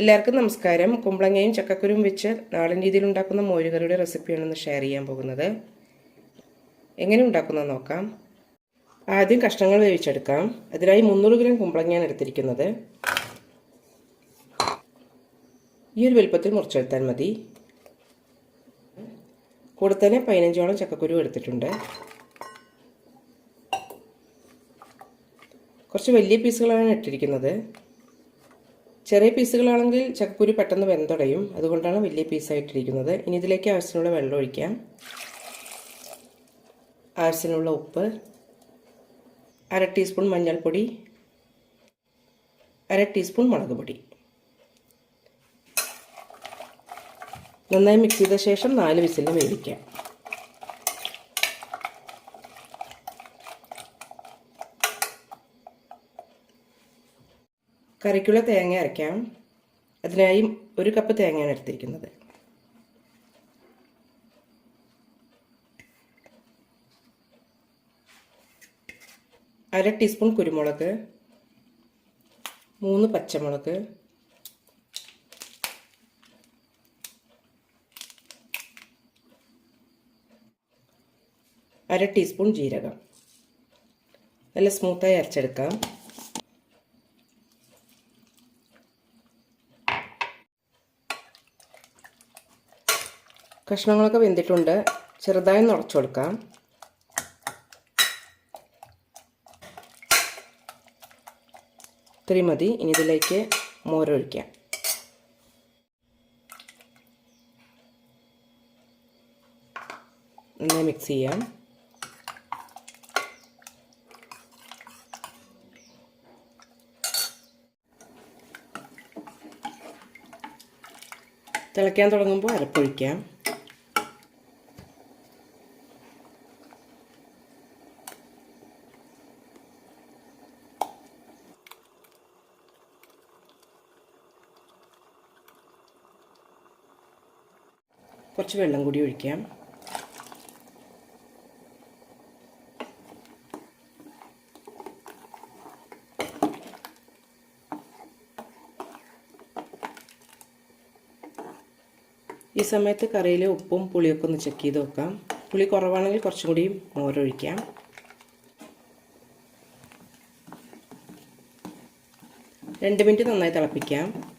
എല്ലാവർക്കും നമസ്കാരം. കുമ്പളങ്ങയും ചക്കക്കുരും വെച്ച് നാടൻ രീതിയിൽ ഉണ്ടാക്കുന്ന മോരുകറിയുടെ റെസിപ്പിയാണ് ഇന്ന് ഷെയർ ചെയ്യാൻ പോകുന്നത്. എങ്ങനെ ഉണ്ടാക്കുന്നത് നോക്കാം. ആദ്യം കഷ്ണങ്ങൾ വേവിച്ചെടുക്കാം. അതിനായി മുന്നൂറ് ഗ്രാം കുമ്പളങ്ങയാണ് എടുത്തിരിക്കുന്നത്. ഈ ഒരു വലുപ്പത്തിൽ മുറിച്ചെടുത്താൽ മതി. കൂടെ തന്നെ പതിനഞ്ചോളം ചക്കക്കുരു എടുത്തിട്ടുണ്ട്. കുറച്ച് വലിയ പീസുകളാണ് ഇട്ടിരിക്കുന്നത്. ചെറിയ പീസുകളാണെങ്കിൽ ചക്കക്കുരു പെട്ടെന്ന് വെന്തടയും. അതുകൊണ്ടാണ് വലിയ പീസായിട്ടിരിക്കുന്നത്. ഇനി ഇതിലേക്ക് ആവശ്യത്തിനുള്ള വെള്ളം ഒഴിക്കാം. ആവശ്യത്തിനുള്ള ഉപ്പ്. അര ടീസ്പൂൺ മഞ്ഞൾപ്പൊടി. അര ടീസ്പൂൺ മുളക് പൊടി. നന്നായി മിക്സ് ചെയ്ത ശേഷം നാല് വിസിലിന് വേവിക്കാം. കറിക്കുള്ള തേങ്ങ അരയ്ക്കാം. അതിനായി ഒരു കപ്പ് തേങ്ങയാണ് എടുത്തിരിക്കുന്നത്. അര ടീസ്പൂൺ കുരുമുളക് മൂന്ന് പച്ചമുളക് അര ടീസ്പൂൺ ജീരകം. നല്ല സ്മൂത്തായി അരച്ചെടുക്കാം. കഷ്ണങ്ങളൊക്കെ വെന്തിട്ടുണ്ട്. ചെറുതായി നുറച്ചു കൊടുക്കാം. ഇത്രയും മതി. ഇനി ഇതിലേക്ക് മോരൊഴിക്കാം നന്നായി മിക്സ് ചെയ്യാം. തിളയ്ക്കാൻ തുടങ്ങുമ്പോൾ അരപ്പൊഴിക്കാം. കുറച്ച് വെള്ളം കൂടി ഒഴിക്കാം. ഈ സമയത്ത് കറിയിൽ ഉപ്പും പുളിയൊക്കെ ഒന്ന് ചെക്ക് ചെയ്ത് വെക്കാം. പുളി കുറവാണെങ്കിൽ കുറച്ചും കൂടി മോരൊഴിക്കാം. രണ്ട് മിനിറ്റ് നന്നായി തിളപ്പിക്കാം.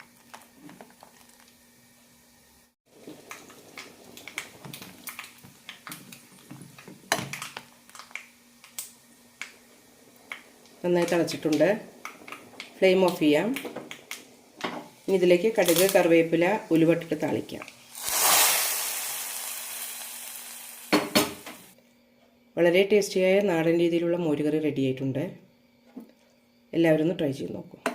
നന്നായി തിളച്ചിട്ടുണ്ട്. ഫ്ലെയിം ഓഫ് ചെയ്യാം. ഇനി ഇതിലേക്ക് കടുക് കറിവേപ്പില ഉലുവട്ടിട്ട് താളിക്കാം. വളരെ ടേസ്റ്റിയായ നാടൻ രീതിയിലുള്ള മോരുകറി റെഡി ആയിട്ടുണ്ട്. എല്ലാവരും ഒന്ന് ട്രൈ ചെയ്ത് നോക്കൂ.